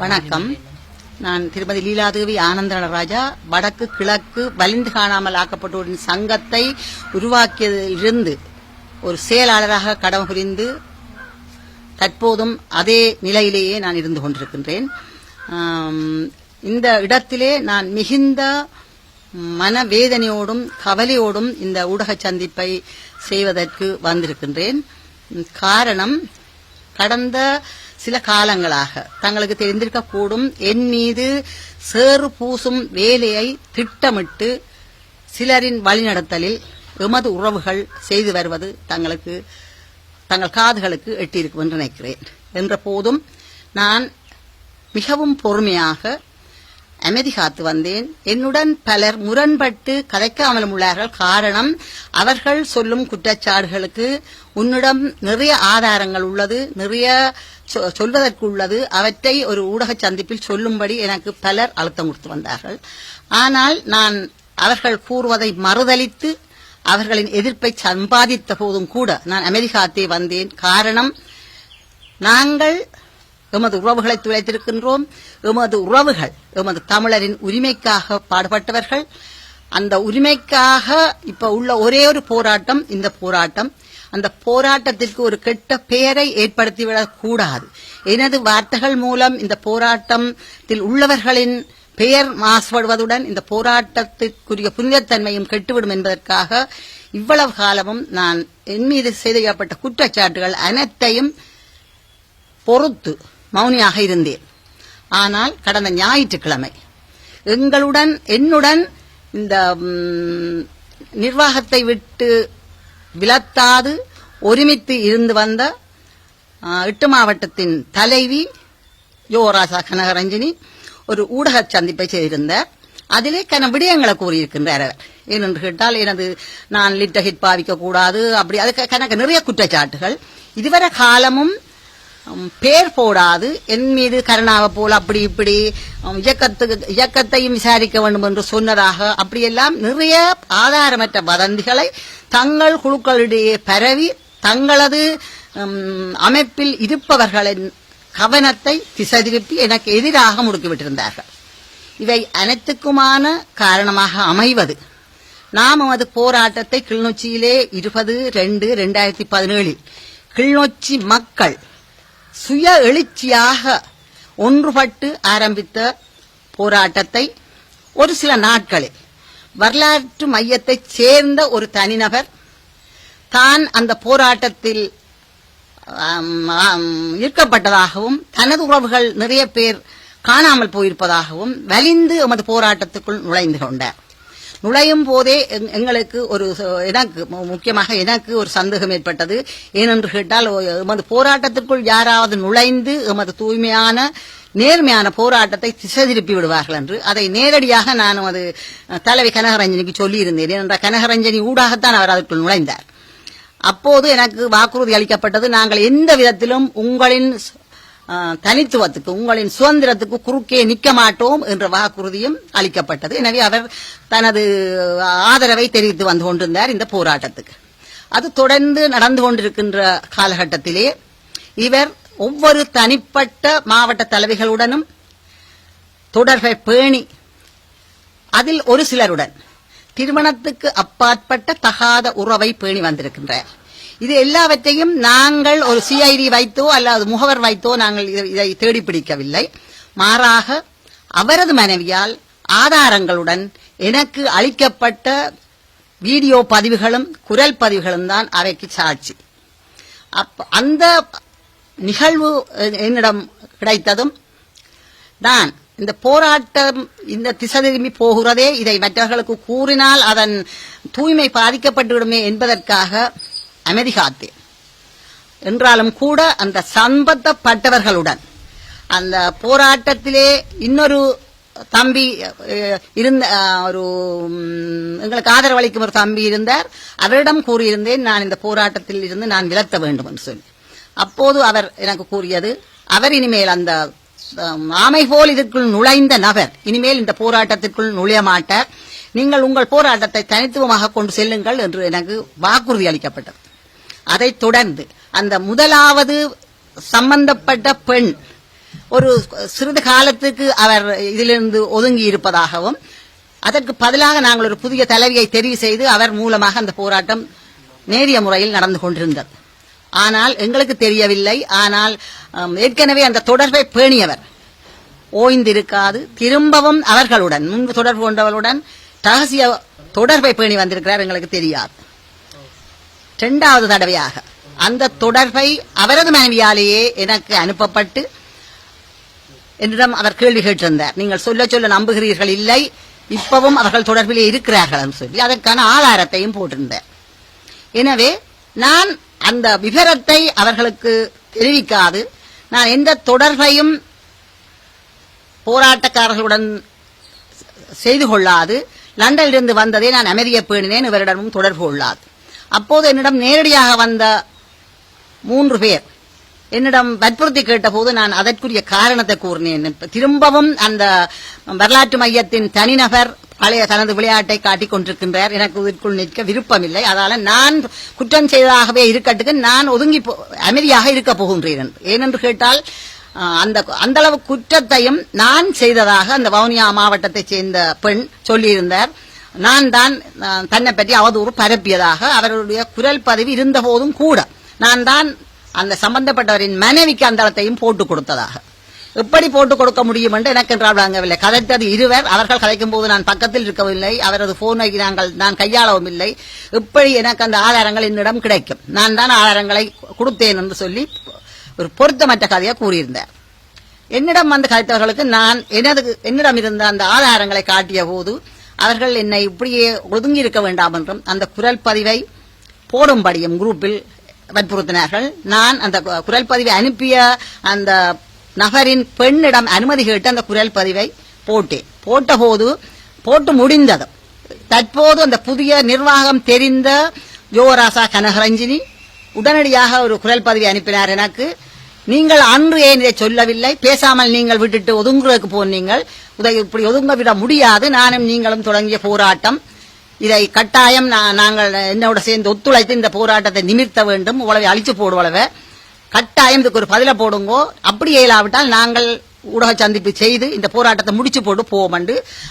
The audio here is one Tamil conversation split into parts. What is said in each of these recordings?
வணக்கம். நான் திருமதி லீலாதேவி ஆனந்தராஜா வடக்கு கிழக்கு வலிந்து காணாமல் ஆக்கப்பட்டோரின் சங்கத்தை உருவாக்கியதிலிருந்து ஒரு செயலாளராக கடமை புரிந்து தற்போதும் அதே நிலையிலேயே நான் இருந்து கொண்டிருக்கின்றேன். இந்த இடத்திலே நான் மிகுந்த மனவேதனையோடும் கவலையோடும் இந்த ஊடக சந்திப்பை செய்வதற்கு வந்திருக்கின்றேன். காரணம் கடந்த சில காலங்களாக தங்களுக்கு தெரிந்திருக்கக்கூடும். என் மீது சேறு பூசும் வேலையை திட்டமிட்டு சிலரின் வழிநடத்தலில் எமது உறவுகள் செய்து வருவது தங்களுக்கு தங்கள் காதுகளுக்கு எட்டியிருக்கும் என்று நினைக்கிறேன். என்ற போதும் நான் மிகவும் பொறுமையாக அமைதி காத்து வந்தேன். என்னுடன் பலர் முரண்பட்டு கதைக்காமலும் உள்ளார்கள். காரணம் அவர்கள் சொல்லும் குற்றச்சாடுகளுக்கு உன்னிடம் நிறைய ஆதாரங்கள் உள்ளது நிறைய சொ- சொல்வதற்கு உள்ளது. அவற்றை ஒரு ஊடக சந்திப்பில் சொல்லும்படி எனக்கு பலர் அழுத்தம் கொடுத்து வந்தார்கள். ஆனால் நான் அவர்கள் கூறுவதை மறுதலித்து அவர்களின் எதிர்ப்பை சம்பாதித்த போதும் கூட நான் அமெரிக்காத்தே வந்தேன். காரணம் நாங்கள் எமது உறவுகளை துளைத்திருக்கின்றோம். எமது உறவுகள் எமது தமிழரின் உரிமைக்காக பாடுபட்டவர்கள். அந்த உரிமைக்காக இப்ப உள்ள ஒரே ஒரு போராட்டம் இந்த போராட்டம். அந்த போராட்டத்திற்கு ஒரு கெட்ட பெயரை ஏற்படுத்திவிடக் கூடாது. எனது வார்த்தைகள் மூலம் இந்த போராட்டத்தில் உள்ளவர்களின் பெயர் மாசுபடுவதுடன் இந்த போராட்டத்திற்குரிய புனிதத்தன்மையும் கெட்டுவிடும் என்பதற்காக இவ்வளவு காலமும் நான் என் மீது செய்யப்பட்ட குற்றச்சாட்டுகள் அனைத்தையும் பொறுத்து மௌனியாக இருந்தேன். ஆனால் கடந்த ஞாயிற்றுக்கிழமை எங்களுடன் என்னுடன் இந்த நிர்வாகத்தை விட்டு விலத்தாது ஒருமித்து இருந்து வந்த எட்டு மாவட்டத்தின் தலைவி யுவராசா கனகரஞ்சினி ஒரு ஊடக சந்திப்பை செய்திருந்தார் அதிலே கன விடயங்களை கூறியிருக்கின்றார் அவர். ஏனென்று கேட்டால் எனது நான் லிட்டஹிட் பாவிக்க கூடாது அப்படி அதுக்கு கணக்கு நிறைய குற்றச்சாட்டுகள். இதுவரை காலமும் பேர் போடாது. என் மீது கருணாவை போல் அப்படி இப்படி இயக்கத்துக்கு இயக்கத்தையும் விசாரிக்க வேண்டும் என்று சொன்னதாக அப்படியெல்லாம் நிறைய ஆதாரமற்ற வதந்திகளை தங்கள் குழுக்களிடையே பரவி தங்களது அமைப்பில் இருப்பவர்களின் கவனத்தை திசை திருப்பி எனக்கு எதிராக முடுக்கிவிட்டிருந்தார்கள். இவை அனைத்துக்குமான காரணமாக அமைவது. நாம் அது போராட்டத்தை கிளிநொச்சியிலே இருபது ரெண்டு ரெண்டாயிரத்தி பதினேழில் கிளிநொச்சி மக்கள் சுய எழுச்சியாக ஒன்றுபட்டு ஆரம்பித்த போராட்டத்தை ஒரு சில நாட்களில் வரலாற்று மையத்தைச் சேர்ந்த ஒரு தனிநபர் தான் அந்த போராட்டத்தில் ஈர்க்கப்பட்டதாகவும் தனது உறவுகள் நிறைய பேர் காணாமல் போயிருப்பதாகவும் வலிந்து எமது போராட்டத்துக்குள் நுழைந்து கொண்டார். நுழையும் போதே எங்- எங்களுக்கு ஒரு எனக்கு முக்கியமாக எனக்கு ஒரு சந்தேகம் ஏற்பட்டது. ஏனென்று கேட்டால் எமது போராட்டத்திற்குள் யாராவது நுழைந்து எமது தூய்மையான நேர்மையான போராட்டத்தை திசை திருப்பி விடுவார்கள் என்று. அதை நேரடியாக நான் அது தலைவி கனகரஞ்சனிக்கு சொல்லியிருந்தேன். ஏனென்றால் கனகரஞ்சனி ஊடாகத்தான் அவர் அதற்குள் நுழைந்தார். அப்போது எனக்கு வாக்குறுதி அளிக்கப்பட்டது நாங்கள் எந்த விதத்திலும் உங்களின் தனித்துவத்துக்கு உங்களின் சுதந்திரத்துக்கு குறுக்கே நிற்க மாட்டோம் என்ற வாக்குறுதியும் அளிக்கப்பட்டது. எனவே அவர் தனது ஆதரவை தெரிவித்து வந்து கொண்டிருந்தார் இந்த போராட்டத்துக்கு. அது தொடர்ந்து நடந்து கொண்டிருக்கின்ற காலகட்டத்திலே இவர் ஒவ்வொரு தனிப்பட்ட மாவட்ட தலைவிகளுடனும் தொடர்பை பேணி அதில் ஒரு சிலருடன் திருமணத்துக்கு அப்பாற்பட்ட தகாத உறவை பேணி வந்திருக்கின்றார். இது எல்லாவற்றையும் நாங்கள் ஒரு சிஐடி வைத்தோ அல்லது முகவர் வைத்தோ நாங்கள் இதை- இதை தேடி பிடிக்கவில்லை மாறாக அவரது மனைவியால் ஆதாரங்களுடன் எனக்கு அளிக்கப்பட்ட வீடியோ பதிவுகளும் குரல் பதிவுகளும் தான் அவைக்கு சாட்சி. அந்த நிகழ்வு என்னிடம் கிடைத்ததும் நான் இந்த போராட்டம் இந்த திசை திரும்பி போகிறதே இதை மற்றவர்களுக்கு கூறினால் அதன் தூய்மை பாதிக்கப்பட்டுவிடுமே என்பதற்காக அமைதி என்றாலும் கூட அந்த சம்பந்தப்பட்டவர்களுடன் அந்த போராட்டத்திலே இன்னொரு தம்பி இருந்த ஒரு எங்களுக்கு ஆதரவளிக்கும் ஒரு தம்பி இருந்தார். அவரிடம் கூறியிருந்தேன் நான் இந்த போராட்டத்தில் இருந்து நான் விலத்த வேண்டும் என்று சொல்லி. அப்போது அவர் எனக்கு கூறியது அவர் இனிமேல் அந்த ஆமை போல் இதற்குள் நுழைந்த நபர் இனிமேல் இந்த போராட்டத்திற்குள் நுழைய மாட்டார். நீங்கள் உங்கள் போராட்டத்தை தனித்துவமாக கொண்டு செல்லுங்கள் என்று எனக்கு வாக்குறுதி அளிக்கப்பட்டது. அதைத் தொடர்ந்து அந்த முதலாவது சம்பந்தப்பட்ட பெண் ஒரு சிறிது காலத்துக்கு அவர் இதிலிருந்து ஒதுங்கி இருப்பதாகவும் அதற்கு பதிலாக நாங்கள் ஒரு புதிய தலைவியை தெரிவு செய்து அவர் மூலமாக அந்த போராட்டம் நேரிய முறையில் நடந்து கொண்டிருந்தது. ஆனால் எங்களுக்கு தெரியவில்லை. ஆனால் ஏற்கனவே அந்த தொடர்பை பேணியவர் ஓய்ந்திருக்காது. திரும்பவும் அவர்களுடன் முன்பு தொடர்பு கொண்டவர்களுடன் ரகசிய தொடர்பை பேணி வந்திருக்கிறார் எங்களுக்கு தெரியாது. இரண்டாவது தடவையாக. அந்த தொடர்பை அவரது மனைவியாலேயே எனக்கு அனுப்பப்பட்டு என்னிடம் அவர் கேள்வி கேட்டிருந்தார். நீங்கள் சொல்ல சொல்ல நம்புகிறீர்கள் இல்லை இப்பவும் அவர்கள் தொடர்பிலே இருக்கிறார்கள் சொல்லி அதற்கான ஆதாரத்தையும் போட்டிருந்தார். எனவே நான் அந்த விவரத்தை அவர்களுக்கு தெரிவிக்காது. நான் எந்த தொடர்பையும் போராட்டக்காரர்களுடன் செய்து கொள்ளாது. லண்டனிலிருந்து வந்ததை நான் அமைதியை பேணினேன் இவரிடமும் தொடர்பு கொள்ளாது. அப்போது என்னிடம் நேரடியாக வந்த மூன்று பேர் என்னிடம் வற்புறுத்தி கேட்டபோது நான் அதற்குரிய காரணத்தை கூறினேன். திரும்பவும் அந்த வரலாற்று மையத்தின் தனிநபர் பழைய தனது விளையாட்டை காட்டிக் கொண்டிருக்கின்றார். எனக்கு இதற்குள் நிற்க விருப்பமில்லை. அதால நான் குற்றம் செய்ததாகவே இருக்கட்டுக்கு நான் ஒதுங்கி போ- அமைதியாக இருக்க போகின்றேன். ஏனென்று கேட்டால் அந்த அந்த அளவு குற்றத்தையும் நான் செய்ததாக அந்த வவுனியா மாவட்டத்தைச் சேர்ந்த பெண் சொல்லியிருந்தார். நான் தான் தன்னை பற்றி அவதூறு பரப்பியதாக அவருடைய குரல் பதிவு இருந்த போதும் கூட நான் தான் அந்த சம்பந்தப்பட்டவரின் மனைவிக்கு அந்த இடத்தையும் போட்டு கொடுத்ததாக. எப்படி போட்டு கொடுக்க முடியும் என்று எனக்கு என்றால் வழங்கவில்லை கதைத்தது இருவர். அவர்கள் கதைக்கும் போது நான் பக்கத்தில் இருக்கவில்லை. அவரது போனை நாங்கள் நான் கையாளவும் இல்லை. எப்படி எனக்கு அந்த ஆதாரங்கள் என்னிடம் கிடைக்கும். நான் தான் ஆதாரங்களை கொடுத்தேன் என்று சொல்லி ஒரு பொருத்தமற்ற கதையை கூறியிருந்தார். என்னிடம் வந்து கதைத்தவர்களுக்கு நான் எனது என்னிடம் இருந்த அந்த ஆதாரங்களை காட்டிய போது அவர்கள் என்னை இப்படியே ஒதுங்கி இருக்க வேண்டாம் என்றும் அந்த குரல் பதிவை போடும்படியும் குரூப்பில் வற்புறுத்தினார்கள். நான் அந்த கு- குரல் பதிவை அனுப்பிய அந்த நபரின் பெண்ணிடம் அனுமதி கேட்டு அந்த குரல் பதிவை போட்டேன். போட்டபோது போட்டு முடிந்தது. தற்போது அந்த புதிய நிர்வாகம் தெரிந்த யுவராசா கனகரஞ்சினி உடனடியாக ஒரு குரல் பதிவை அனுப்பினார் எனக்கு. நீங்கள் அன்று ஏன் இதை சொல்லவில்லை? பேசாமல் நீங்கள் விட்டுட்டு ஒதுங்குறதுக்கு போனீங்கள் இதை இப்படி ஒதுங்க விட முடியாது. நானும் நீங்களும் தொடங்கிய போராட்டம். இதை கட்டாயம் நாங்கள் என்னோட சேர்ந்து ஒத்துழைத்து இந்த போராட்டத்தை நிமிர்த்த வேண்டும். உழவை அழிச்சு போடுவளவை கட்டாயம் இதுக்கு ஒரு பதில போடுங்கோ. அப்படி இயலாவிட்டால் நாங்கள் ஊடக சந்திப்பு செய்து இந்த போராட்டத்தை முடிச்சு போட்டு போவோம்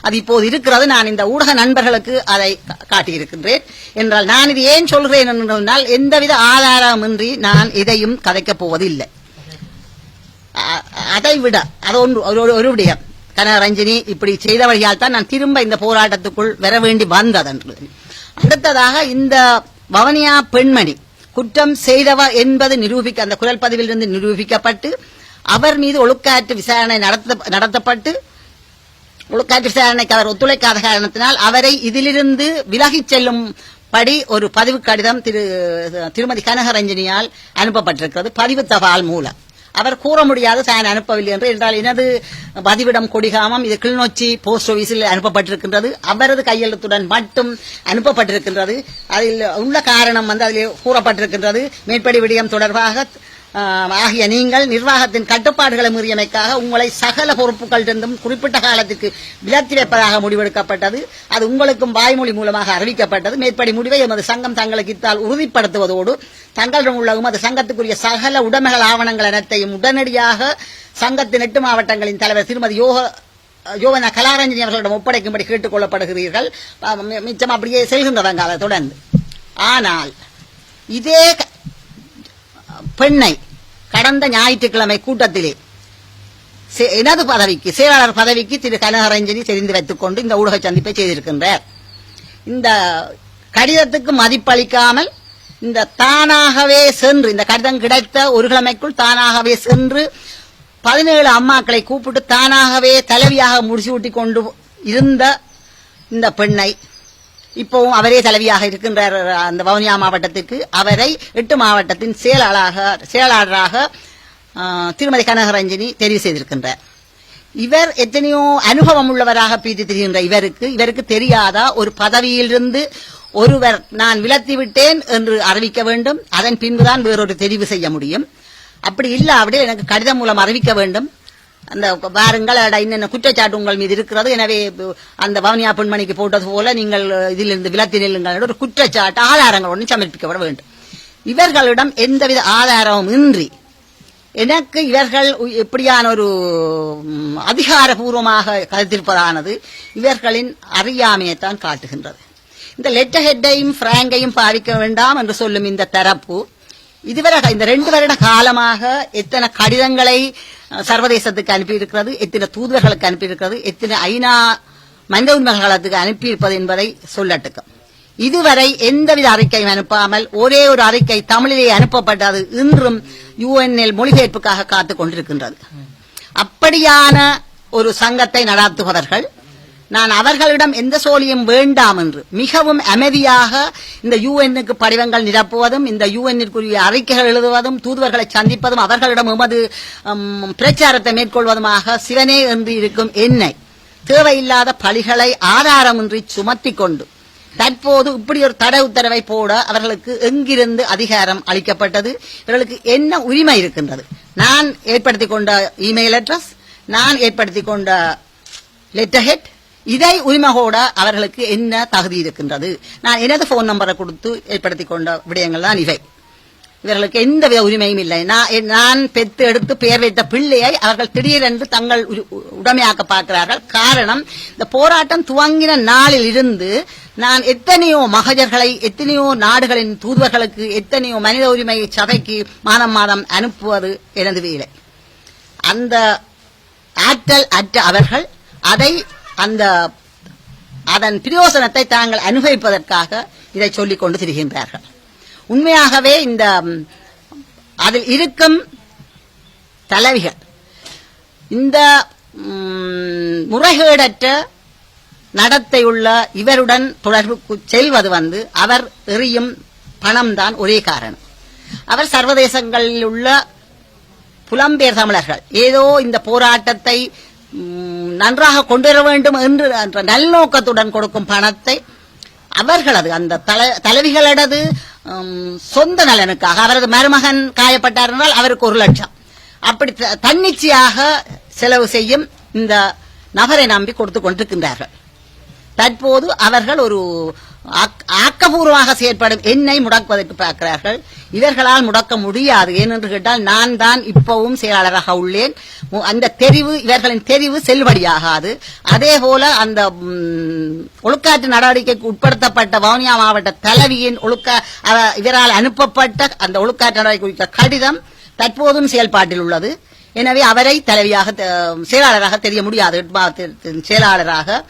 அது இப்போது இருக்கிறது. நான் இந்த ஊடக நண்பர்களுக்கு அதை கா- காட்டியிருக்கின்றேன். என்றால் நான் இது ஏன் சொல்கிறேன் என்றால் எந்தவித ஆதாரமின்றி நான் இதையும் கதைக்கப் போவதில்லை. அதை விட அது ஒன்று ஒரு- ஒரு- விடயம். கனகரஞ்சினி இப்படி செய்த வழியால் தான் நான் திரும்ப இந்த போராட்டத்துக்குள் வர வேண்டி வந்ததென்று அடுத்ததாக இந்த வவனியா பெண்மணி குற்றம் செய்தவ என்பது நிரூபிக்க அந்த குரல் பதிவிலிருந்து நிரூபிக்கப்பட்டு அவர் மீது ஒழுக்காற்று விசாரணை நடத்த நடத்தப்பட்டு ஒழுக்காற்று விசாரணைக்கு அவர் ஒத்துழைக்காத காரணத்தினால் அவரை இதிலிருந்து விலகிச் செல்லும் படி ஒரு பதிவு கடிதம் திரு திருமதி கனகரஞ்சினியால் அனுப்பப்பட்டிருக்கிறது. பதிவு தபால் மூலம். அவர் கூற முடியாது சயன் அனுப்பவில்லை என்று. என்றால் எனது பதிவிடம் கொடிகாமம் இது கிளிநொச்சி போஸ்ட் ஆபீஸில் அனுப்பப்பட்டிருக்கின்றது. அவரது கையெழுத்துடன் மட்டும் அனுப்பப்பட்டிருக்கின்றது. அதில் உள்ள காரணம் வந்து அதில் கூறப்பட்டிருக்கின்றது. மேற்படி விடயம் தொடர்பாக ஆகிய நீங்கள் நிர்வாகத்தின் கட்டுப்பாடுகளை மீறியமைக்காக உங்களை சகல பொறுப்புகளிலிருந்தும் குறிப்பிட்ட காலத்துக்கு விலத்தி வைப்பதாக முடிவெடுக்கப்பட்டது. அது உங்களுக்கும் வாய்மொழி மூலமாக அறிவிக்கப்பட்டது. மேற்படி முடிவை எமது சங்கம் தங்களுக்கு இத்தால் உறுதிப்படுத்துவதோடு தங்களிடம் உள்ள எமது சங்கத்துக்குரிய சகல உடைமைகள் ஆவணங்கள் அனைத்தையும் உடனடியாக சங்கத்தின் எட்டு மாவட்டங்களின் தலைவர் திருமதி யோக யோவன கலாரஞ்சனி அவர்களிடம் ஒப்படைக்கும்படி கேட்டுக் கொள்ளப்படுகிறீர்கள் மிச்சம் அப்படியே செல்கின்றவங்க அதை தொடர்ந்து. ஆனால் இதே க- பெண்ணை கடந்த ஞாயிற்றுக்கிழமை கூட்டத்திலே சே- எனது பதவிக்கு செயலாளர் பதவிக்கு திரு கனகரஞ்சனி தெரிந்து வைத்துக் கொண்டு இந்த ஊடக சந்திப்பை செய்திருக்கின்றார். இந்த கடிதத்துக்கு மதிப்பளிக்காமல் இந்த தானாகவே சென்று இந்த கடிதம் கிடைத்த ஒரு கிழமைக்குள் தானாகவே சென்று பதினேழு அம்மாக்களை கூப்பிட்டு தானாகவே தலைவியாக முடிசூட்டி கொண்டு இருந்த இந்த பெண்ணை இப்போவும் அவரே தலைவியாக இருக்கின்றார் அந்த வவுனியா மாவட்டத்திற்கு அவரை எட்டு மாவட்டத்தின் செயலாளராக செயலாளராக திருமதி கனகரஞ்சினி தெரிவு செய்திருக்கின்றார். இவர் எத்தனையோ அனுபவம் உள்ளவராக பீட்டி திரிகின்ற இவருக்கு இவருக்கு தெரியாதா? ஒரு பதவியிலிருந்து ஒருவர் நான் விலத்தி விட்டேன் என்று அறிவிக்க வேண்டும். அதன் பின்புதான் வேறொரு தெரிவு செய்ய முடியும். அப்படி இல்லாவிடில் எனக்கு கடிதம் மூலம் அறிவிக்க வேண்டும். அந்த பாருங்கள் அட இன்னென்ன குற்றச்சாட்டு உங்கள் மீது இருக்கிறது. எனவே அந்த பவனியா பெண்மணிக்கு போட்டது போல நீங்கள் இதிலிருந்து விலத்தி நெல்லுங்கள் ஒரு குற்றச்சாட்டு ஆதாரங்களுடன் சமர்ப்பிக்கப்பட வேண்டும். இவர்களிடம் எந்தவித ஆதாரமும் இன்றி எனக்கு இவர்கள் உ- எப்படியான ஒரு அதிகாரபூர்வமாக கருத்திருப்பதானது இவர்களின் அறியாமையைத்தான் காட்டுகின்றது. இந்த லெட்டர் ஹெட்டையும் பிராங்கையும் பாதிக்க வேண்டாம் என்று சொல்லும் இந்த தரப்பு இதுவரை இந்த ரெண்டு வருட காலமாக எத்தனை கடிதங்களை சர்வதேசத்துக்கு அனுப்பியிருக்கிறது எத்தனை தூதுவர்களுக்கு அனுப்பியிருக்கிறது எத்தனை ஐநா மனித உரிமைகளுக்கு அனுப்பியிருப்பது என்பதை சொல்லட்டுக்கும் இதுவரை எந்தவித அறிக்கையும் அனுப்பாமல் ஒரே ஒரு அறிக்கை தமிழிலே அனுப்பப்பட்டது இன்றும் யுஎன்எல் மொழிபெயர்ப்புக்காக காத்துக் கொண்டிருக்கின்றது. அப்படியான ஒரு சங்கத்தை நடாத்துபவர்கள் நான் அவர்களிடம் எந்த சோழியும் வேண்டாம் என்று. மிகவும் அமைதியாக இந்த யுஎன்னுக்கு படிவங்கள் நிரப்புவதும் இந்த யுஎன்னிற்குரிய அறிக்கைகள் எழுதுவதும் தூதுவர்களை சந்திப்பதும் அவர்களிடம் எமது பிரச்சாரத்தை மேற்கொள்வதுமாக சிவனே என்று இருக்கும் என்னை. தேவையில்லாத பழிகளை ஆதாரமின்றி சுமத்தி கொண்டு தற்போது இப்படி ஒரு தடை உத்தரவை போட அவர்களுக்கு எங்கிருந்து அதிகாரம் அளிக்கப்பட்டது? இவர்களுக்கு என்ன உரிமை இருக்கின்றது? நான் ஏற்படுத்திக் கொண்ட இமெயில் அட்ரஸ் நான் ஏற்படுத்திக் கொண்ட லெட்டர் ஹெட் இதை உரிமகோட அவர்களுக்கு என்ன தகுதி இருக்கின்றது? நான் எனது போன் நம்பரை கொடுத்து ஏற்படுத்திக் கொண்ட விடயங்கள் தான் இவை. இவர்களுக்கு எந்த வித உரிமையும் இல்லை. நான் என்- நான் பெத்து எடுத்து பெயர் வைத்த பிள்ளையை அவர்கள் திடீரென்று தங்கள் உடமையாக்க பார்க்கிறார்கள். காரணம் இந்த போராட்டம் துவங்கின நாளில் இருந்து நான் எத்தனையோ மகஜர்களை எத்தனையோ நாடுகளின் தூதுவர்களுக்கு எத்தனையோ மனித உரிமை சபைக்கு மாதம் மாதம் அனுப்புவது எனது வேலை அந்த ஆற்றல் அற்ற அவர்கள் அதை அந்த அதன் பிரயோசனத்தை தாங்கள் அனுபவிப்பதற்காக இதை சொல்லிக் கொண்டு திரிகின்றார்கள். உண்மையாகவே இந்த அதில் இருக்கும் தலைவிகள் இந்த முறைகேடற்ற நடத்தையுள்ள இவருடன் தொடர்புக்கு செல்வது வந்து அவர் எறியும் பணம்தான் ஒரே காரணம். அவர் சர்வதேசங்களில் உள்ள புலம்பெயர் தமிழர்கள். ஏதோ இந்த போராட்டத்தை நன்றாக கொண்டு வர வேண்டும் என்று என்ற நல்லோக்கத்துடன் கொடுக்கும் பணத்தை அவர்களது அந்த தல- தலைவிகளது சொந்த நலனுக்காக அவரது மருமகன் காயப்பட்டார் என்றால் அவருக்கு ஒரு லட்சம். அப்படி த- தன்னிச்சையாக செலவு செய்யும் இந்த நபரை நம்பி கொடுத்து கொண்டிருக்கின்றார்கள். தற்போது அவர்கள் ஒரு ஆக்கபூர்வமாக செயற்படும் என்னை முடக்குவதற்கு பார்க்கிறார்கள். இவர்களால் முடக்க முடியாது. ஏனென்று கேட்டால் நான் தான் இப்பவும் செயலாளராக உள்ளேன். மு- அந்த தெரிவு இவர்களின் தெரிவு செல்லுபடியாகாது. அதே போல அந்த ஒழுக்காற்று நடவடிக்கைக்கு உட்படுத்தப்பட்ட வவுனியா மாவட்ட தலைவியின் ஒழுக்க இவரால் அனுப்பப்பட்ட அந்த ஒழுக்காற்று நடவடிக்கை குறித்த கடிதம் தற்போதும் செயல்பாட்டில் உள்ளது. எனவே அவரை தலைவியாக செயலாளராக தெரிய முடியாது. செயலாளராக